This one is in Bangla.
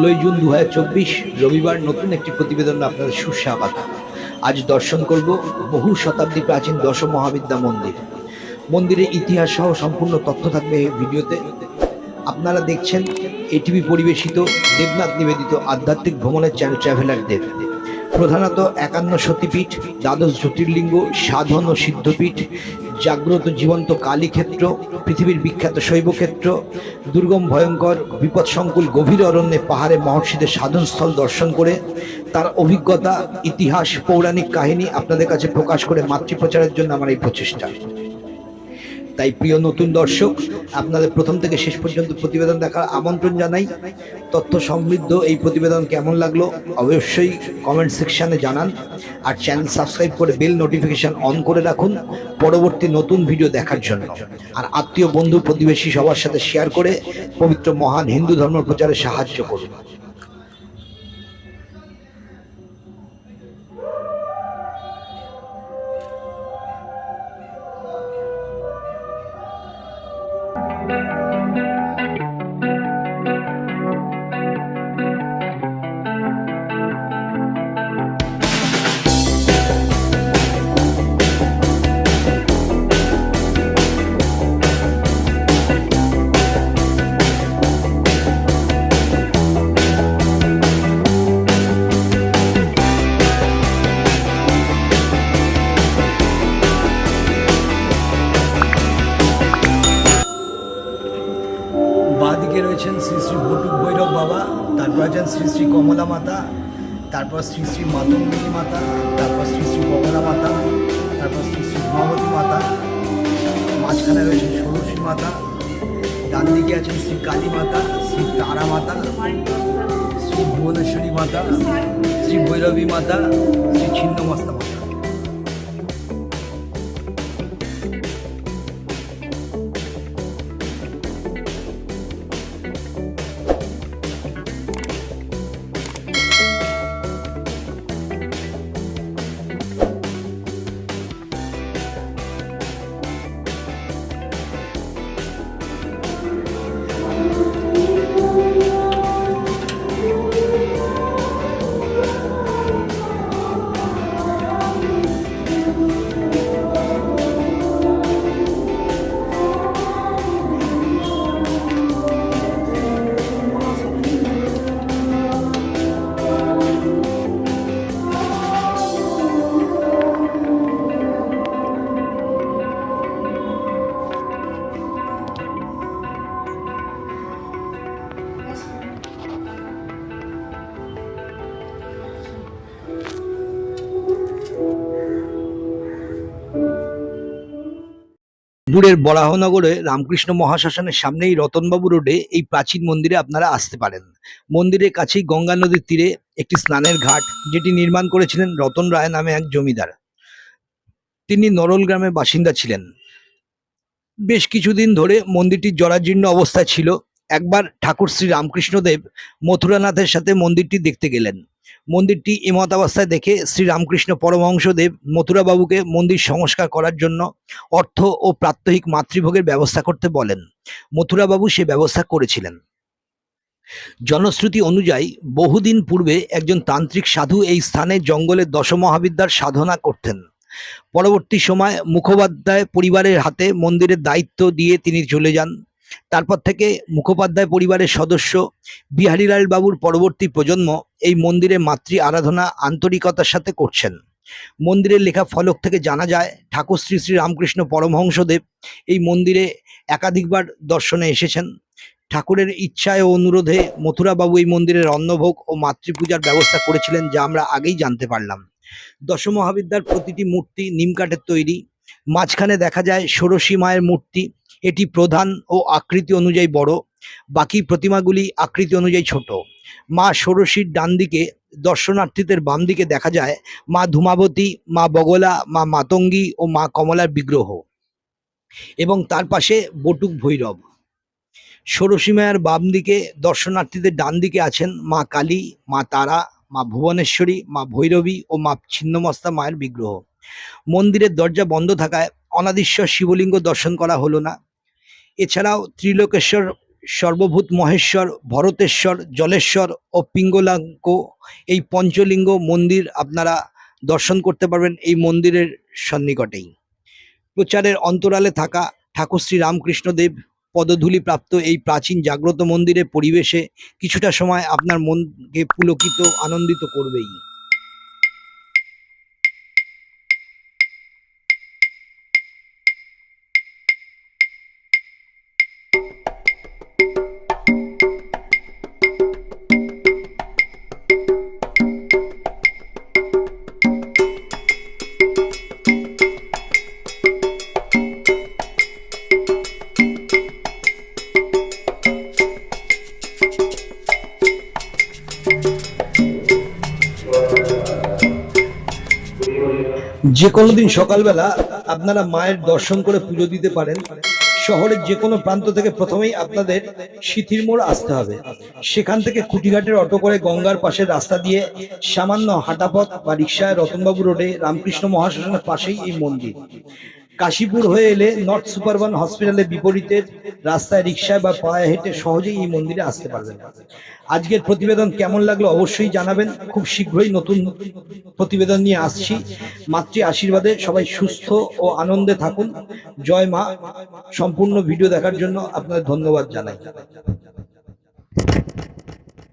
ষোলোই জুন দু হাজার চব্বিশ রবিবার নতুন একটি প্রতিবেদন আপনাদের সুস্বাগত। আজ দর্শন করব বহু শতাব্দী প্রাচীন দশ মহাবিদ্যা মন্দির। মন্দিরের ইতিহাস সহ সম্পূর্ণ তথ্য থাকবে ভিডিওতে। আপনারা দেখছেন এটিভি পরিবেশিত দেবনাথ নিবেদিত আধ্যাত্মিক ভ্রমণের চ্যানেল ট্রাভেলারদের প্রধানত একান্ন সতীপীঠ, দ্বাদশ জ্যোতির্লিঙ্গ, সাধন ও সিদ্ধপীঠ জাগ্রত জীবন্ত কালীক্ষেত্র, পৃথিবীর বিখ্যাত শৈবক্ষেত্র, দুর্গম ভয়ঙ্কর বিপদসংকুল গভীর অরণ্যে পাহাড়ে মহর্ষিদের সাধনস্থল দর্শন করে তার অভিজ্ঞতা, ইতিহাস, পৌরাণিক কাহিনী আপনাদের কাছে প্রকাশ করে মাতৃপ্রচারের জন্য আমার এই প্রচেষ্টা। তাই প্রিয় নতুন দর্শক, আপনাদের প্রথম থেকে শেষ পর্যন্ত প্রতিবেদন দেখার আমন্ত্রণ জানাই। তথ্য সমৃদ্ধ, এই প্রতিবেদন কেমন লাগল অবশ্যই কমেন্ট সেকশানে জানান। আর চ্যানেল সাবস্ক্রাইব করে বেল নোটিফিকেশন অন করে রাখুন পরবর্তী নতুন ভিডিও দেখার জন্য। আর আত্মীয়, বন্ধু, প্রতিবেশী সবার সাথে শেয়ার করে পবিত্র মহান হিন্দু ধর্ম প্রচারে সাহায্য করুন। Música শ্রী কমলা মাতা, তারপর শ্রী শ্রী মাতঙ্গিনী মাতা, তারপর শ্রী শ্রী কমলা মাতা, তারপর শ্রী শ্রী ভগবতী মাতা, মাঝখানে রয়েছে ষোড়শী মাতা ডান দিকে আছেন শ্রী কালী মাতা, শ্রী তারা মাতা, শ্রী ভুবনেশ্বরী মাতা, শ্রী ভৈরবী মাতা, শ্রী ছিন্নমস্তা মাতা। দূরের বরাহনগরে রামকৃষ্ণ মহাশ্মশানের সামনেই রতনবাবু রোডে এই প্রাচীন মন্দিরে আপনারা আসতে পারেন। মন্দিরের কাছেই গঙ্গা নদীর তীরে একটি স্নানের ঘাট, যেটি নির্মাণ করেছিলেন রতন রায় নামে এক জমিদার। তিনি নরল গ্রামের বাসিন্দা ছিলেন। বেশ কিছুদিন ধরে মন্দিরটি জরাজীর্ণ অবস্থায় ছিল। একবার ঠাকুর শ্রী রামকৃষ্ণদেব মথুরানাথের সাথে মন্দিরটি দেখতে গেলেন। মন্দিরটি এমত অবস্থায় দেখে শ্রী রামকৃষ্ণ পরমহংসদেব মথুরাবাবুকে মন্দির সংস্কার করার জন্য অর্থ ও প্রাত্যহিক মাতৃভোগের ব্যবস্থা করতে বলেন। মথুরাবাবু সে ব্যবস্থা করেছিলেন। জনশ্রুতি অনুযায়ী বহুদিন পূর্বে একজন তান্ত্রিক সাধু এই স্থানে জঙ্গলে দশমহাবিদ্যার সাধনা করতেন। পরবর্তী সময় মুখোপাধ্যায় পরিবারের হাতে মন্দিরের দায়িত্ব দিয়ে তিনি চলে যান। তারপর থেকে মুখোপাধ্যায় পরিবারের সদস্য বিহারীলাল বাবুর পরবর্তী প্রজন্ম এই মন্দিরে মাতৃ আরাধনা আন্তরিকতার সাথে করছেন। মন্দিরের লেখা ফলক থেকে জানা যায়, ঠাকুর শ্রী শ্রী রামকৃষ্ণ পরমহংসদেব এই মন্দিরে একাধিকবার দর্শনে এসেছেন। ঠাকুরের ইচ্ছায় ও অনুরোধে মথুরাবাবু এই মন্দিরের অন্নভোগ ও মাতৃপূজার ব্যবস্থা করেছিলেন যা আমরা আগেই জানতে পারলাম। দশমহাবিদ্যার প্রতিটি মূর্তি নিমকাঠের তৈরি। মাঝখানে দেখা যায় ষোড়শী মায়ের মূর্তি। এটি প্রধান ও আকৃতি অনুযায়ী বড়, বাকি প্রতিমাগুলি আকৃতি অনুযায়ী ছোট। মা ষোড়শীর ডান দিকে দর্শনার্থীদের বাম দিকে দেখা যায় মা ধূমাবতী, মা বগলা, মা মাতঙ্গী ও মা কমলার বিগ্রহ এবং তার পাশে বটুক ভৈরব। ষোড়শী মায়ের বাম দিকে দর্শনার্থীদের ডান দিকে আছেন মা কালী, মা তারা, মা ভুবনেশ্বরী, মা ভৈরবী ও মা ছিন্নমস্তা মায়ের বিগ্রহ। মন্দিরের দরজা বন্ধ থাকায় অনাদিশ্বর শিবলিঙ্গ দর্শন করা হলো না। এছাড়াও ত্রিলোকেশ্বর, সর্বভূত মহেশ্বর, ভরতেশ্বর, জলেশ্বর ও পিঙ্গলাঙ্ক এই পঞ্চলিঙ্গ মন্দির আপনারা দর্শন করতে পারবেন এই মন্দিরের সন্নিকটেই। প্রচারের অন্তরালে থাকা ঠাকুর শ্রী রামকৃষ্ণদেব পদধূলি প্রাপ্ত এই প্রাচীন জাগ্রত মন্দিরের পরিবেশে কিছুটা সময় আপনার মনকে পুলকিত, আনন্দিত করবেই। যে কোনো দিন সকালবেলা আপনারা মায়ের দর্শন করে পুজো দিতে পারেন। শহরের যে কোনো প্রান্ত থেকে প্রথমেই আপনাদের সিথির মোড় আসতে হবে। সেখান থেকে খুঁটিঘাটের অটো করে গঙ্গার পাশের রাস্তা দিয়ে সামান্য হাঁটাপথ বা রিক্সায় রতনবাবু রোডে রামকৃষ্ণ মহাশ্মশানের পাশেই এই মন্দির। কাশীপুর হয়ে এলে নর্থ সুপারবান হসপিটালের বিপরীতের রাস্তায় রিক্সায় বা পায়ে হেঁটে সহজেই এই মন্দিরে আসতে পারবেন। আজকের প্রতিবেদন কেমন লাগল অবশ্যই জানাবেন। খুব শীঘ্রই নতুন প্রতিবেদন নিয়ে আসছি। মাতৃ আশীর্বাদে সবাই সুস্থ ও আনন্দে থাকুন। জয় মা। সম্পূর্ণ ভিডিও দেখার জন্য আপনাদের ধন্যবাদ জানাই।